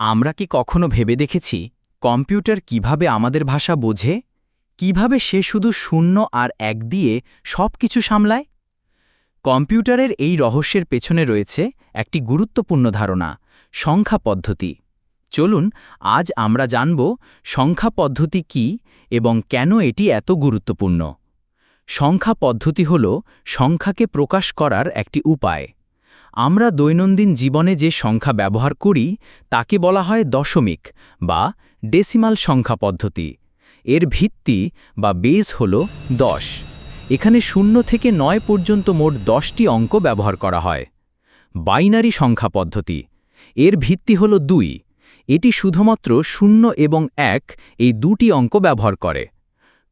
আমরা কি কখনো ভেবে দেখেছি কম্পিউটার কীভাবে আমাদের ভাষা বোঝে? কীভাবে সে শুধু শূন্য আর এক দিয়ে সব কিছু সামলায়? কম্পিউটারের এই রহস্যের পেছনে রয়েছে একটি গুরুত্বপূর্ণ ধারণা, সংখ্যা পদ্ধতি। চলুন, আজ আমরা জানব সংখ্যা পদ্ধতি কি এবং কেন এটি এত গুরুত্বপূর্ণ। সংখ্যা পদ্ধতি হল সংখ্যাকে প্রকাশ করার একটি উপায়। আমরা দৈনন্দিন জীবনে যে সংখ্যা ব্যবহার করি, তাকে বলা হয় দশমিক বা ডেসিমাল সংখ্যা পদ্ধতি। এর ভিত্তি বা বেজ হল দশ। এখানে শূন্য থেকে নয় পর্যন্ত মোট দশটি অঙ্ক ব্যবহার করা হয়। বাইনারি সংখ্যা পদ্ধতি। এর ভিত্তি হল দুই। এটি শুধুমাত্র শূন্য এবং এক এই দুটি অঙ্ক ব্যবহার করে।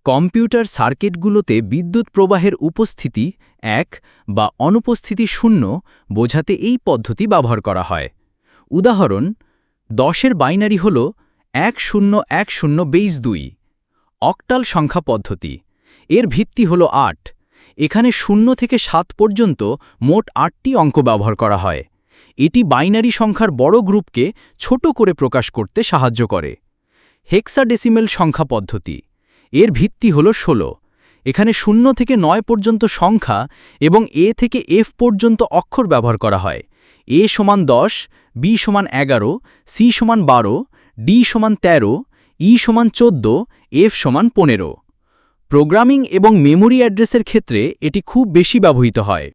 কম্পিউটার সার্কিটগুলোতে বিদ্যুৎ প্রবাহের উপস্থিতি এক বা অনুপস্থিতি শূন্য বোঝাতে এই পদ্ধতি ব্যবহার করা হয়। উদাহরণ, দশের বাইনারি হল এক শূন্য এক শূন্য বেইস দুই। অক্টাল সংখ্যা পদ্ধতি, এর ভিত্তি হল আট। এখানে শূন্য থেকে সাত পর্যন্ত মোট আটটি অঙ্ক ব্যবহার করা হয়। এটি বাইনারি সংখ্যার বড় গ্রুপকে ছোট করে প্রকাশ করতে সাহায্য করে। হেক্সাডেসিমেল সংখ্যা পদ্ধতি এর ভিত্তি হল ১৬ এখানে শূন্য থেকে নয় পর্যন্ত সংখ্যা এবং এ থেকে এফ পর্যন্ত অক্ষর ব্যবহার করা হয়। এ সমান দশ, বি সমান এগারো, সি সমান বারো, ডি সমান তেরো, ই সমান চোদ্দ, এফ সমান পনেরো। প্রোগ্রামিং এবং মেমোরি অ্যাড্রেসের ক্ষেত্রে এটি খুব বেশি ব্যবহৃত হয়।